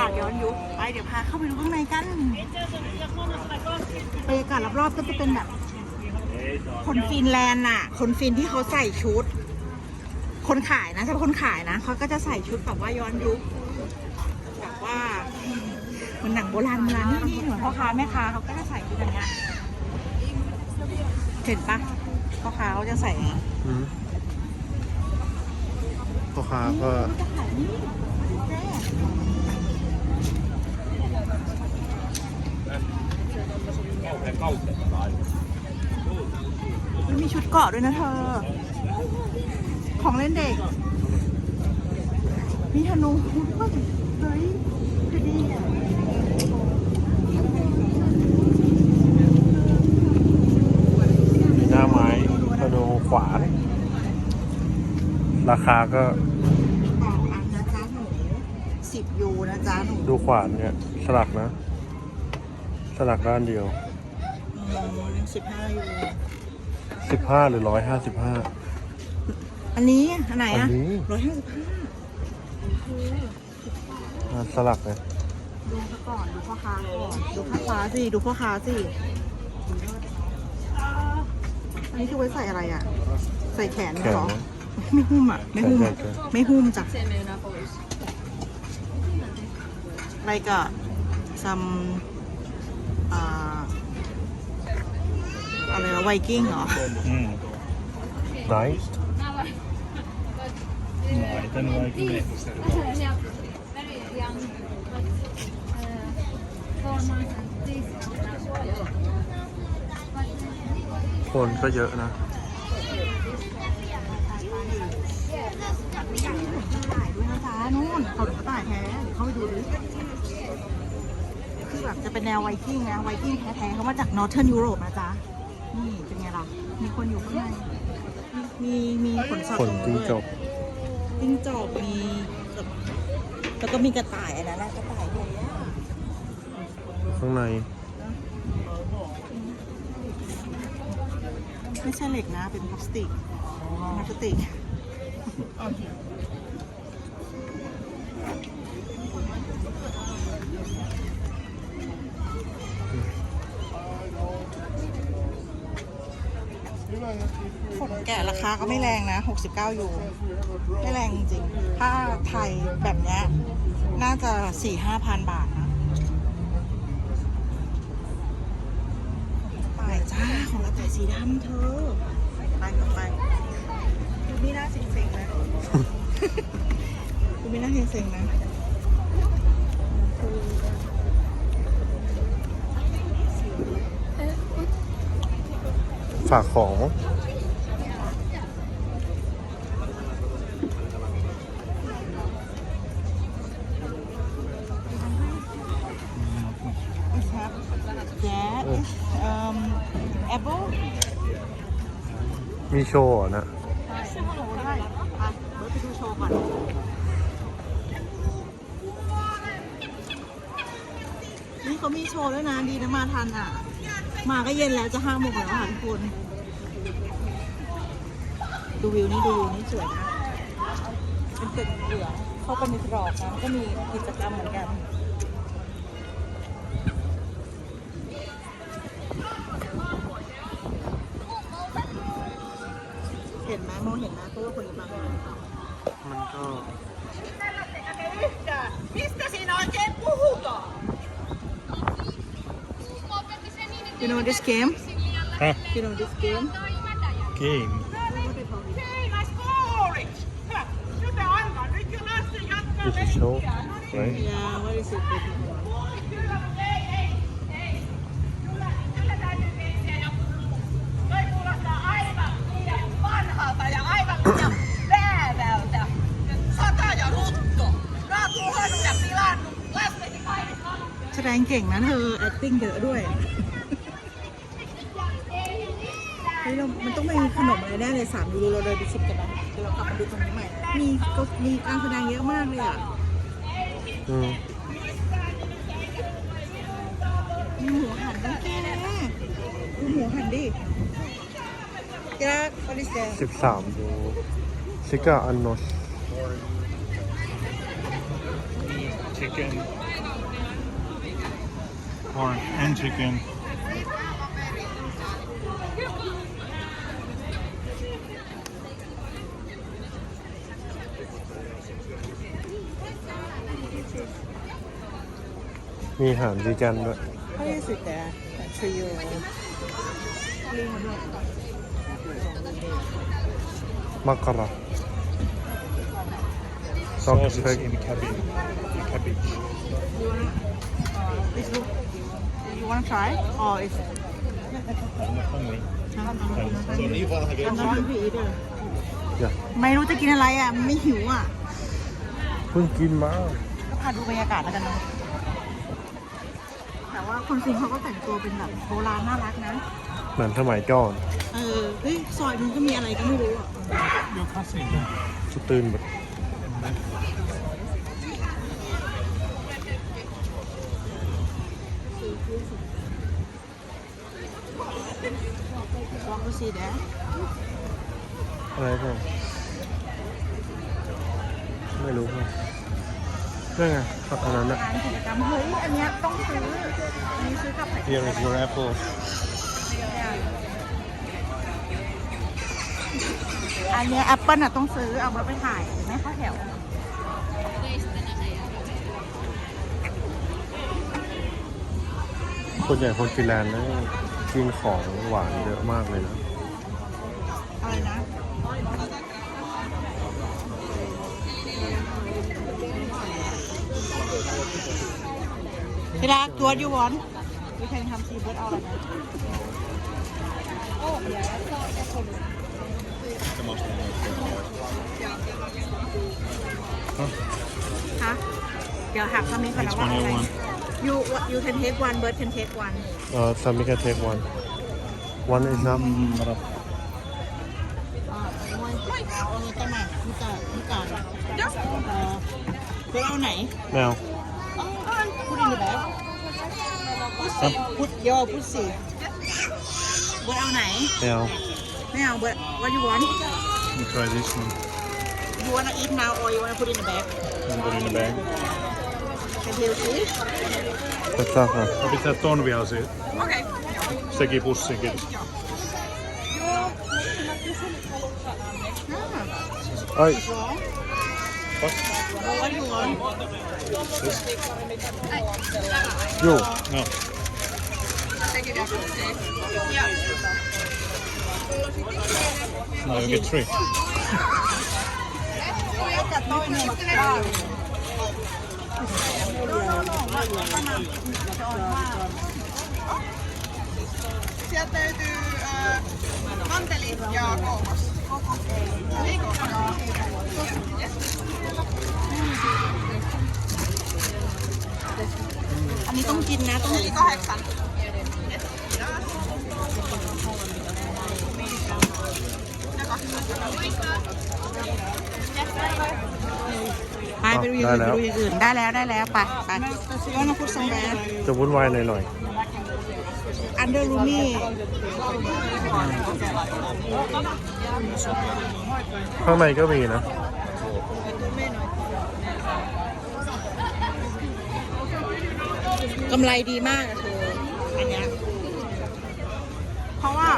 ลาดย้อนยุคไปเดี๋ยวพาเข้าไปดูข้างในกันบรรยากาศรอบๆก็จะเป็นแบบ คนฟินแลนด์น่ะ คนฟินที่เขาใส่ชุด คนขายนะถ้าเป็นคนขายนะเขาก็จะใส่ชุดแบบว่าย้อนยุคแบบว่าเหมันหนังโบราณโบราณนี่นี่เหมือนพ่อค้าแม่ค้าเขาก็จะใส่ชุดอย่างเงี้ยเห็นปะพ่อค้าเขาจะใส่อย่างเงี้ยอืมพ่อค้าก็ จะขายนี่เจ๊ มันมีชุดเกาะด้วยนะเธอ ของเล่นเด็ก มีธนูด้วยเฮ้ยจะดีอะมีหน้าไม้กระโดงขวา ราคาก็ต่ออันนะจ๊ะหนูสิบยูนะจ๊ะหนู ดูขวานเนี่ย สลักนะ สลักด้านเดียว สิบห้ายูสิบห้าหรือร้อยห้าสิบห้าอันนี้อันไหนอัอะนนี้ร้อยห้าสิบห้าสลักเลยดูซะก่อนดูพ่อค้าก่อนดูพ่อค้าสิดูพ่อค้าสิอันนี้คือไว้ใส่อะไรอะ ใส่แขนแขนเหรอนะ ไม่หุ้มอะไม่หุ้มใช่ใช่ไม่หุ้มจ้ะอะไรก็ซัมอ่า อะไรนะไวกิ้งเหรอ Mm. ไนท์ No, I don't know why I do it. yeah, very young, but uh, four months and this. คนก็เยอะนะถ่ายด้วยนะจ๊ะนู่นเขาถึงถ่ายแท้เดี๋ยวเข้าไปดูดิคือแบบจะเป็นแนวไวกิ้งนะไวกิ้งแท้ๆเขามาจากนอร์เทิร์นยุโรปนะจ๊ะ นี่เป็นไงล่ะ มีคนอยู่ข้างใน มีมีขนสัตว์ขนจิ้งจกจิ้งจกมีแล้วก็มีกระต่ายอันนั้นนะกระต่ายใหญ่อะข้างใน ไม่ใช่เหล็กนะ เป็นพลาสติกพลาสติก แกะราคาก็ไม่แรงนะ 69 ยู ไม่แรงจริงๆ ถ้าไทยแบบเนี้ยน่าจะ 4-5พันบาทนะไปจ้า ของกระต่ายสีดำเธอ ไปกลับไปดูไม่น่าเซ็งๆนะดูไม่น่าเซ็งๆนะฝากของ that um apple มีโชว์เหรอนะใช่โชว์ได้ไปเดี๋ยวไปดูโชว์ก่อน นี่เขามีโชว์ด้วยนะ ดีนะมาทันอะ มาก็เย็นแล้วจะห้าโมงแล้วค่ะทุกคน ดูวิวนี่ดูวิวนี่สวยนะเป็นตึกเหลืองเข้าไปในตรอกนะก็มีกิจกรรมเหมือนกัน game? Huh? You know this game? Game. This is show right Yeah, what is it? Toi kuulostaa aivan liian vanhalta ja aivan liian väävältä. เฮ้ยเรามันต้องมีขนมอะไรแน่เลยสามยูโรเราเดินไปชิมกันนะเดี๋ยวเรากลับมาดูตรงนี้ใหม่ มีก็มีการแสดงเยอะมากเลยอะอืมมีหมูหันด้วยแกดูหมูหันดิแก what is that สิบสามดูซิกาอันโนส chicken. Pork and chicken. มีอาหารวีแกันด้วย How is it there? Trio. มักกะระซอก Sausage เ in cabbage. Cabbage. This look. You want to try? Or is I'm not hungry. อันนั้นผีเด้ออย่าไม่รู้จะกินอะไรอะมันไม่หิวอะ เพิ่งกินมาก็พาดูบรรยากาศแล้วกันเนาะ แต่ว่าคนฟินเขาก็แต่งตัวเป็นแบบโบราณน่ารักนะ เหมือนสมัยก่อนเออเฮ้ยซอยมันก็มีอะไรก็ไม่รู้อะ Your cousin. จะตื่นแบบ Here is your apple. อันเนี้ยแอปเปิลอะต้องซื้อเอาไว้ไปถ่ายไม่เข้าแถว คนใหญ่คนฟินแลนด์นะกินของหวานเยอะมากเลยนะ อะไรนะพี่รักตัวยูวอน วิธีทำซีเบิร์ดเอาอะไรนะฮะเดี๋ยวหักคำนี้ก่อนนะ Which ว่า one อะไร you want? you you can take one bird can take one เอ่อ some we can take one one is enough Mm, but, uh, อ่าวันเอาเอาต้นมา พี่ตาพี่ตาเดี๋ยวคุณเอาไหนแมวพูดอินเดอะแบ็คพูดย่อพูดสิเบิร์ดเอาไหนแมวไม่เอาเบิร์ด what you want you try this one. you wanna eat now or you wanna put in the bag And put in the bag. can you see กระซักอะ Ja, pitää ton vielä se. okay Sekin pussiin, kiitos. เอ้ย What? what you want อยู่ No. Now you get three. Sieltä löytyy äh, manteli ja kookos. Ani tong kin na วิวได้แล้วได้แล้วได้แล้วไปไปก็น้องพุธสงแดจะวุ่นวายหน่อยหน่อยอันเดอร์ลูมี่ข้างในก็มีนะ กำไรดีมากอะเธอันเนี้ยเพราะว่า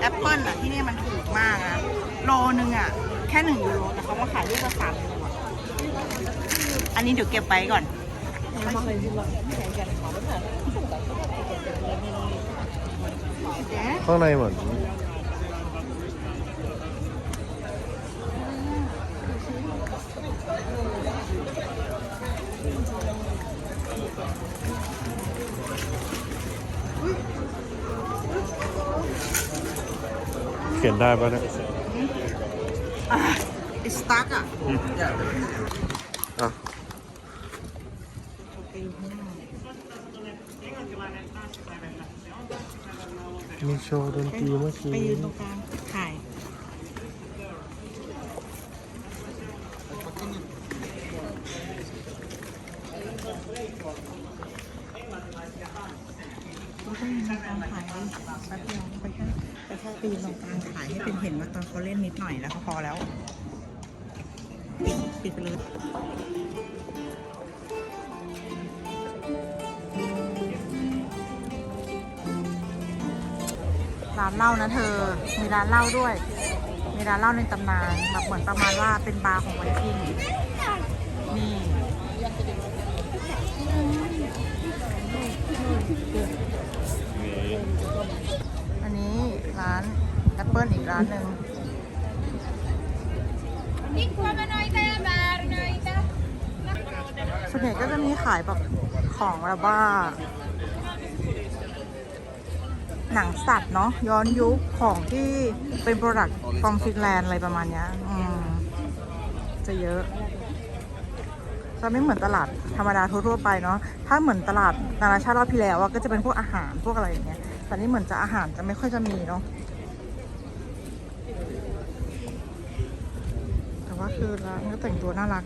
แอปเปิลอะที่นี่มันถูกมากอะโลนึงอะแค่หนึ่งยูโรแต่เขามาขายลูกละสามยู อะอันนี้เดี๋ยวเก็บไว้ก่อน ข้างในเหมือนเขียนได้ปะเนี่ย It's stuck อะอะ โชว์ดนตรีเมื่อกี้ไปยืนตรงกลางถ่ายเราก็ยืนตรงกลางถ่ายแป๊บเดียวไปแค่ไปแค่ไปยืนตรงกลางถ่ายให้เป็นเห็นว่าตอนเขาเล่นนิดหน่อยแล้วก็พอแล้ว ปิดปิดไปเลย ร้านเหล้านะเธอ มีร้านเหล้าด้วย มีร้านเหล้าในตำนานแบบเหมือนประมาณว่าเป็นบาร์ของไวกิ้ง นี่อันนี้ร้านแอปเปิลอีกร้านหนึ่งส่วนใหญ่ก็จะมีขายแบบของแบบว่า หนังสัตว์เนาะย้อนยุคของที่เป็นโปรดักต์ฟอมฟินแลนด์อะไรประมาณเนี้ยอืมจะเยอะจะไม่เหมือนตลาดธรรมดาทั่วๆไปเนาะถ้าเหมือนตลาดนานาชาติรอบที่แล้วอะก็จะเป็นพวกอาหารพวกอะไรอย่างเงี้ยแต่นี่เหมือนจะอาหารจะไม่ค่อยจะมีเนาะแต่ว่าคือร้านก็แต่งตัวน่ารัก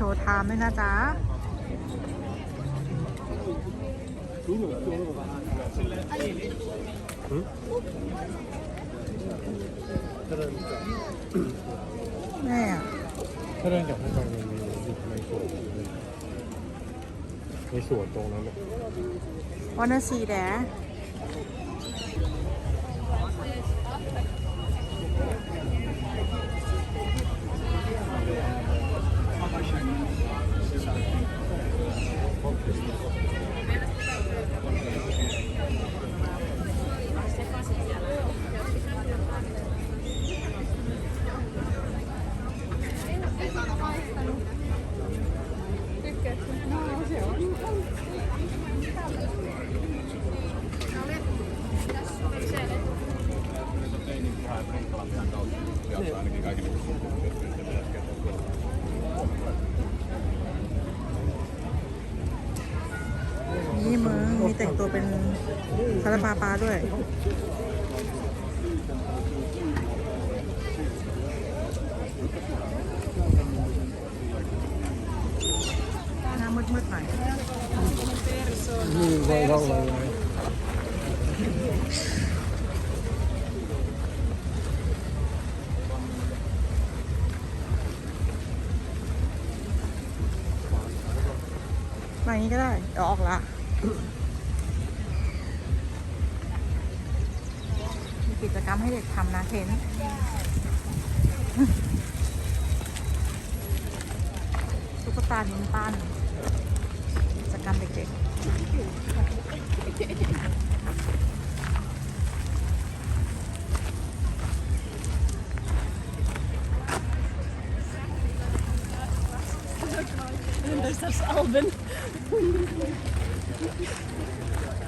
ชว์ไทม์ด้วยนะจ๊ะแม่อะถ้าเดินกลับทางตรงนี้มีอยู่ในสวนอยู่ในสวนตรงนั้นน่ะ wanna see there นี่ ซาปาปาด้วย น้ามืดๆหน่อยนี่ไว้ร่องรอยไว้มาอย่างนี้ก็ได้ เดี๋ยวออกละ มีกิจกรรม ให้เด็กทำนะเทนตุ๊กตาดินปั้นกิจกรรเด็กๆ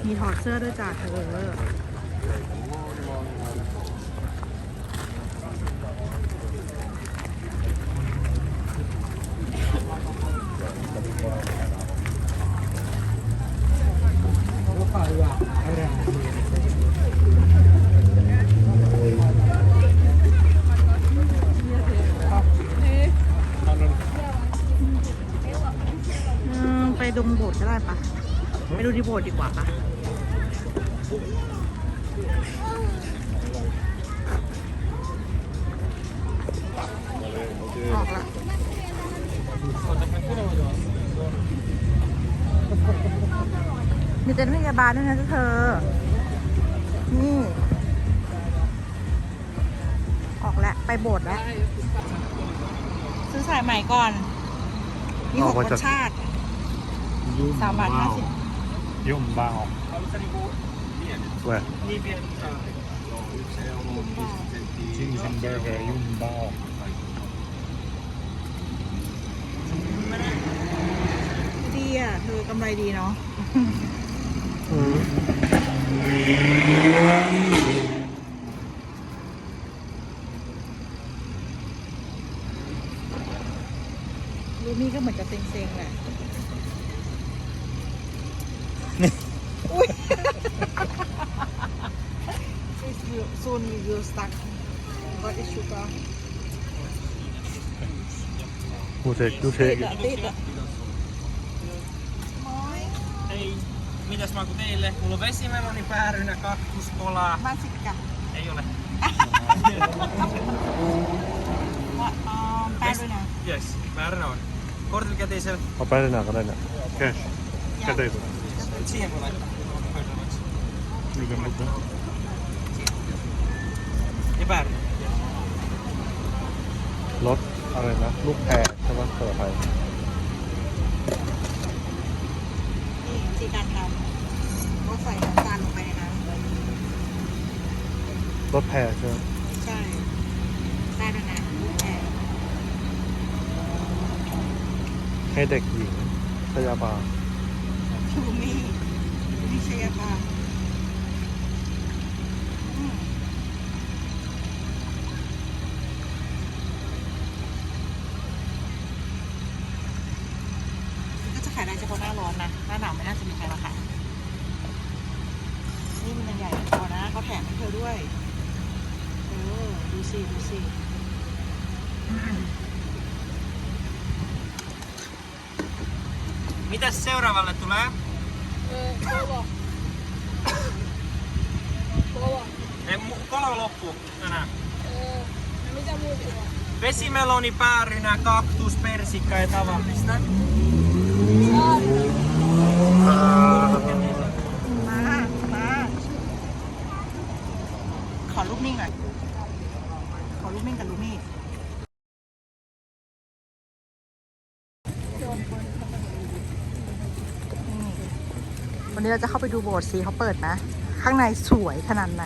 มีถอดเสื้อด้วยจ้ะเธอ อืมไปดมโบสถ์ก็ได้ปะไปดูที่โบสถ์ดีกว่าปะออกละ มีเต็นท์พยาบาลด้วยนะเธอ นี่ ออกแล้วไปโบสถ์แล้ว ซื้อสายใหม่ก่อน มีหกรสชาติยุ่มสามบาทห้าสิบยุ่มบ้าออก Where? จิงซินเบอร์เกอร์ยุ่มบ้า ออกดีอะเธอกำไรดีเนาะรูมี่ก็เหมือนจะเซ็งๆแหละอุ้ย It's you- soon you will stuck What is sugar? You take, you take it. ติดอะ mitäs maku teille? Mulla on vesimeloni, päärynä, kakkis, kolaa. มาสิกะ Ei ole. ว่าอ๋อแปดด้วยนะ Yes, määränä on. Kortilla käteisellä. เอาไปเลยหนาก็ได้นะ Cash. Käteisellä. Siihen kun laittaa. Hoitavaksi. Miten muuten? Ja väärin. รถอะไรนะลูกแพรใช่ไหมภาษาไทยนี่วิธีการทำก็ใส่น้ำตาลลงไปในน้ำ รถแพรใช่ไหมใช่ได้ด้วยนะลูกแพรให้เด็กหญิงพยาบาลชูมี่วิชยาการ Mitäs seuraavalle tulee? Kolo. Kolo. Ei, kolo loppuu tänään. No mitä muuta on? Vesimeloni, päärynä, kaktus, persikka ja tavallista. ม นนี้เราจะเข้าไปดูโบสถ์สิเขาเปิดนะข้างในสวยขนาดไหน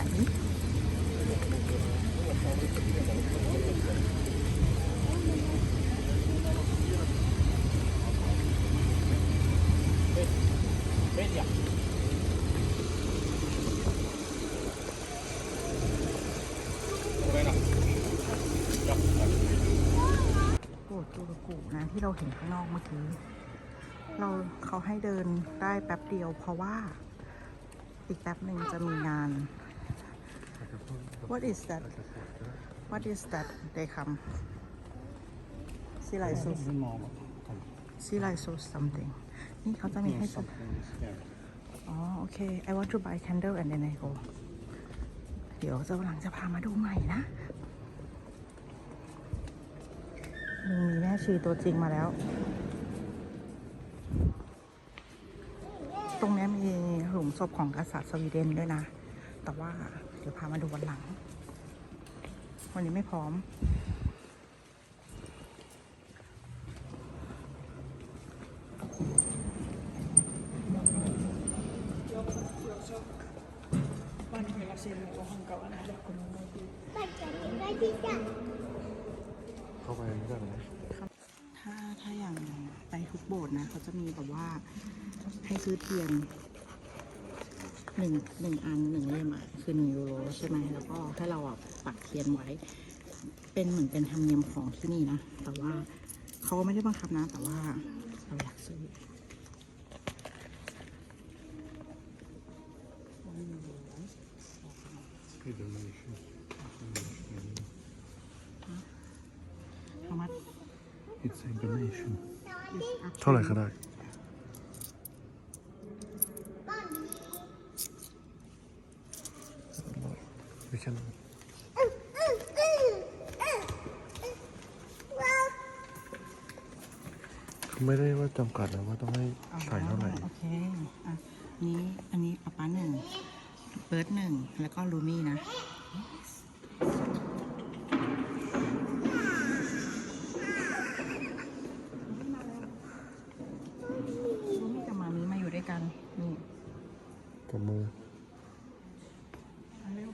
โบสถ์จูรกูนะที่เราเห็นข้างนอกเมื่อกี้ เขาให้เดินได้แป๊บเดียว เพราะว่าอีกแป๊บหนึ่งจะมีงาน What is that What is that they come ซีไลซูซีไลซู something นี่เขาจะมีให้ซื้ออ๋อโอเค I want to buy candle and then I go เดี๋ยวจะหลังจะพามาดูใหม่นะมีแม่ชีตัวจริงมาแล้ว ตรงเนี้ยมีหลุม ศพของกษัตริย์สวีเดนด้วยนะ แต่ว่าเดี๋ยวพามาดูวันหลัง วันนี้ไม่พร้อมเข้าไปไม่ได้ไหมถ้าถ้าอย่างไปทุกโบสถ์นะ เขาจะมีแบบว่าให้ซื้อเทียน หนึ่งหนึ่งอันหนึ่งเล่มอะคือหนึ่งยูโรใช่ไหมแล้วก็ให้เราอะปักเทียนไว้ เป็นเหมือนเป็นธรรมเนียมของที่นี่นะแต่ว่าเขาก็ไม่ได้บังคับนะ แต่ว่าเราอยากซื้อ How much It's a donation. is up to เท่าไหร่ก็ได้ We can เขาไม่ได้ว่า จำกัดนะว่าต้องให้ใส่เท่าไหร่ โอเคอะนี้อันนี้ป๊าป๊าหนึ่งเบิร์ดหนึ่งแล้วก็ลูมี่นะ ลูมี่กับมามีมาอยู่ด้วยกัน นี่ กับมือ เอาเร็ว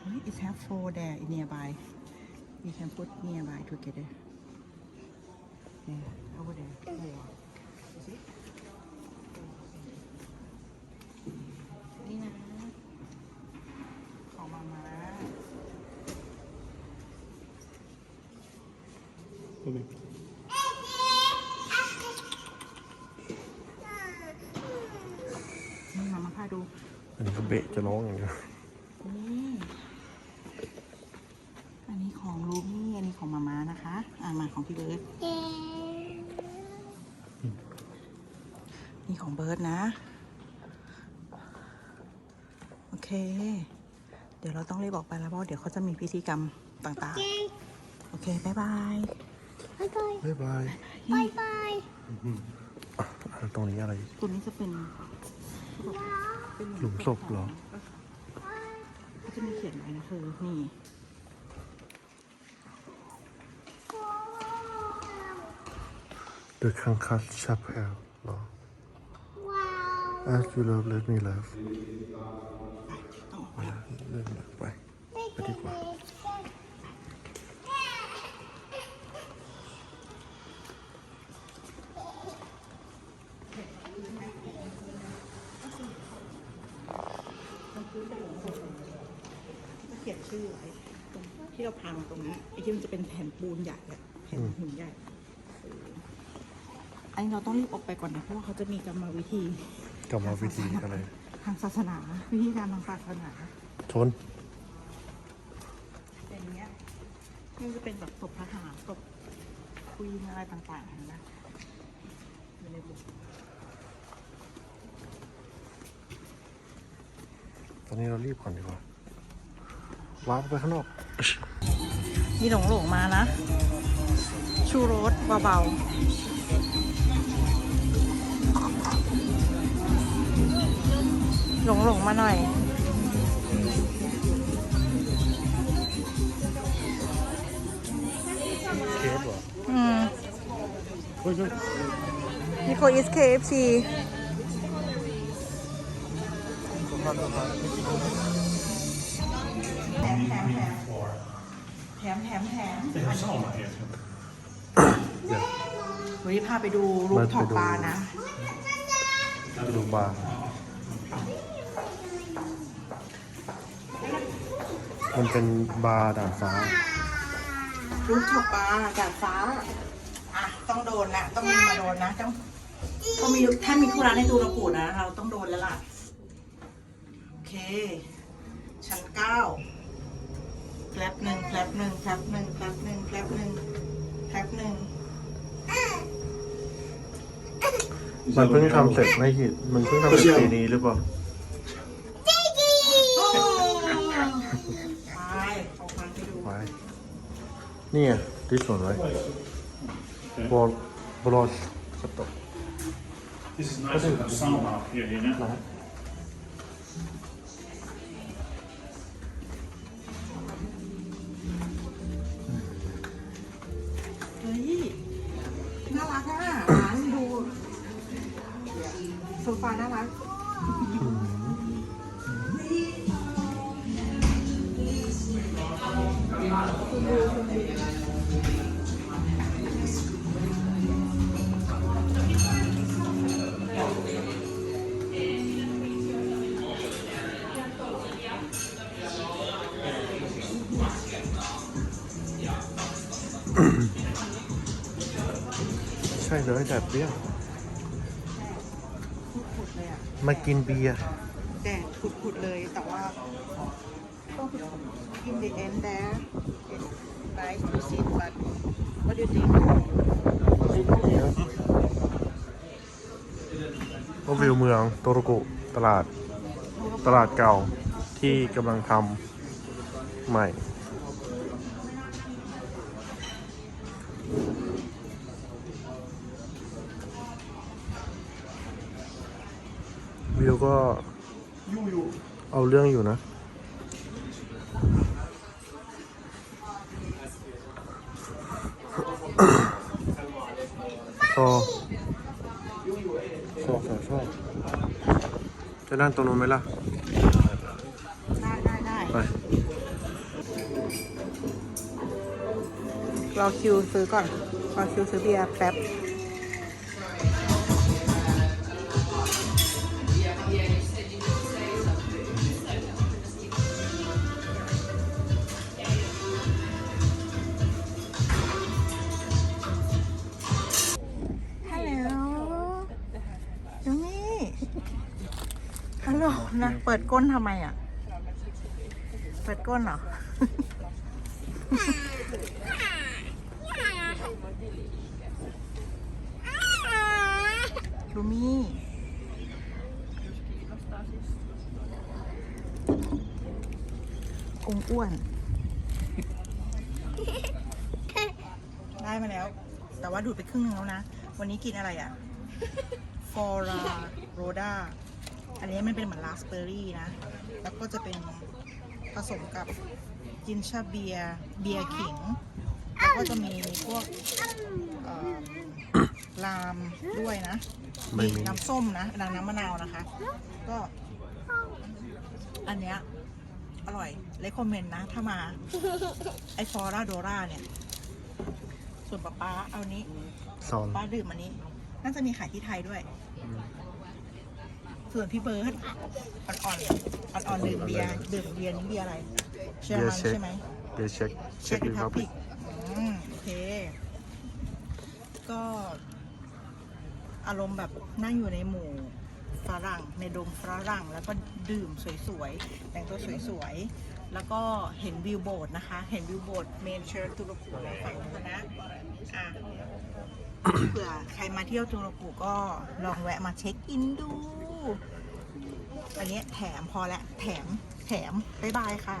เฮ้ย it have four there in nearby we can put nearby together yeah over there four See? นี่นะ ของมามา นี่มามาพา ดู อันนี้ก็เบะจะร้องอย่างเดียวนี่อันนี้ของลูมี่อันนี้ของมาม่านะคะ อ่ามาของพี่เบิร์ดนี่ของเบิร์ดนะ โอเค เดี๋ยวเราต้องรีบออกไปแล้วเพราะว่าเดี๋ยวเขาจะมีพิธีกรรมต่างๆ โอเคบ๊ายบายบ๊ายบาย Bye bye. อะตรงนี้อะไรตัวนี้จะเป็น หลุมศพเหรอเขาจะมีเขียนไว้นะคือนี่ The Kankas Chapel เหรอ As you love let me love ต้องออกไปเล่นไปไปดีกว่า จะเขียน ชื่อไว้ตรงที่เราพังตรงนี้ไอ้ที่มันจะเป็นแผ่นปูนใหญ่อะแผ่นหินใหญ่เอออันนี้เราต้องรีบออกไปก่อนนะเพราะว่าเขาจะมีกรรมวิธีกรรมวิธีอะไร ทางศาสนาวิธีการทางศาสนาชนเป็นอย่างเงี้ยนี่จะเป็นแบบศพทหารศพคุยอะไรต่างๆเห็นะอยู่ในบุกตอนนี้เรารีบก่อนดีกว่า ว้าวไปข้างนอก มีหลงหลงๆมานะ ชูรสเบาๆ หลงหลงๆมาหน่อย เคฟเหรออืมเฮ้ยเฮ้ยนิโคอิส KFC แถ มแถมแถมแถมแถมแถมววันนี้พาไปดูรูปท็อปบาร์นะ ไปดูบาร์มันเป็นบาร์ด่านฟ้า รูปท็อปบาร์ดาดฟ้า อะ ต้องโดนนะ ต้องมีมาโดนนะ ต้องต้องมีถ้ามีธุระในตูระกูดนะ เราต้องโดนแล้วล่ะ โอเค ชั้นเก้า แฟลปหนึ่งแฟลปหนึ่งแฟลปหนึ่งแฟลปหนึ่งแฟลปหนึ่งแฟลปหนึ่งมันเพิ่งทำเสร็จไม่กี่มันเพิ่งทำเสร็จปีนี้หรือเปล่าไปออกมาไปดูไว้นี่ไงที่สวนไว้บอลบอลสต็อป This is nice to have sauna up here, you know? เลยแต่เปรี้ยวขุดๆเลยอะมากินเบียร์ แดดขุดๆเลยแต่ว่าต้อง in the end there it's nice to see but what do you think ก็วิวเมืองโตโรกุตลาด ตลาดเก่าที่กำลังทำใหม่ วิวก็เอาเรื่องอยู่นะชอบชอบชอบชอบจะนั่งตรงนู้นไหมล่ะ ได้ได้ได้ไป รอคิวซื้อก่อน รอคิวซื้อเบียร์แป๊บ ฮัลโหลนะ เปิดก้นทำไมอะ เปิดก้นเหรอ ลูมี่องอ้วน ได้มาแล้ว แต่ว่าดูดไปครึ่งนึงแล้วนะ วันนี้กินอะไรอะ ฟอราโรดา อันนี้มันเป็นเหมือนราสเบอร์รี่นะ แล้วก็จะเป็นผสมกับจินชาเบียร์เบียร์ขิง แล้วก็จะมีพวกเอ่อลามด้วยนะไม่มี น้ำส้มนะน้ำน้ำมะนาวนะคะ ก็อันเนี้ยอร่อยเลคคอมเมนต์นะ ถ้ามา ไอฟอราโดราเนี่ย ส่วนป๊าป๊าเอานี้ ซอน ป้าดื่มอันนี้ น่าจะมีขายที่ไทยด้วย ส่วนพี่เบิร์ดอ่อนๆอ่อนๆดื่มเบียร์ดื่มเบียร์นี่เบียร์อะไรเชอเบียร์ร์มันเช็คใช่ไหมเบียร์เช็คเช็เช็คครีรีพัพับบลิลิกกอืมโอเค ก็อารมณ์แบบนั่งอยู่ในหมู่ฝรั่งในดงฝรั่งแล้วก็ดื่มสวยๆ แต่งตัวสวยๆ แล้วก็เห็นวิวโบสถ์นะคะ เห็นวิวโบสถ์เมนเชอร์ตุรกีฝั่งนู้นนะอะ เผื่อใครมาเที่ยวตุรกูก็ลองแวะมาเช็คอินดู อันนี้แถมพอละแถมแถม บ๊ายบายค่ะ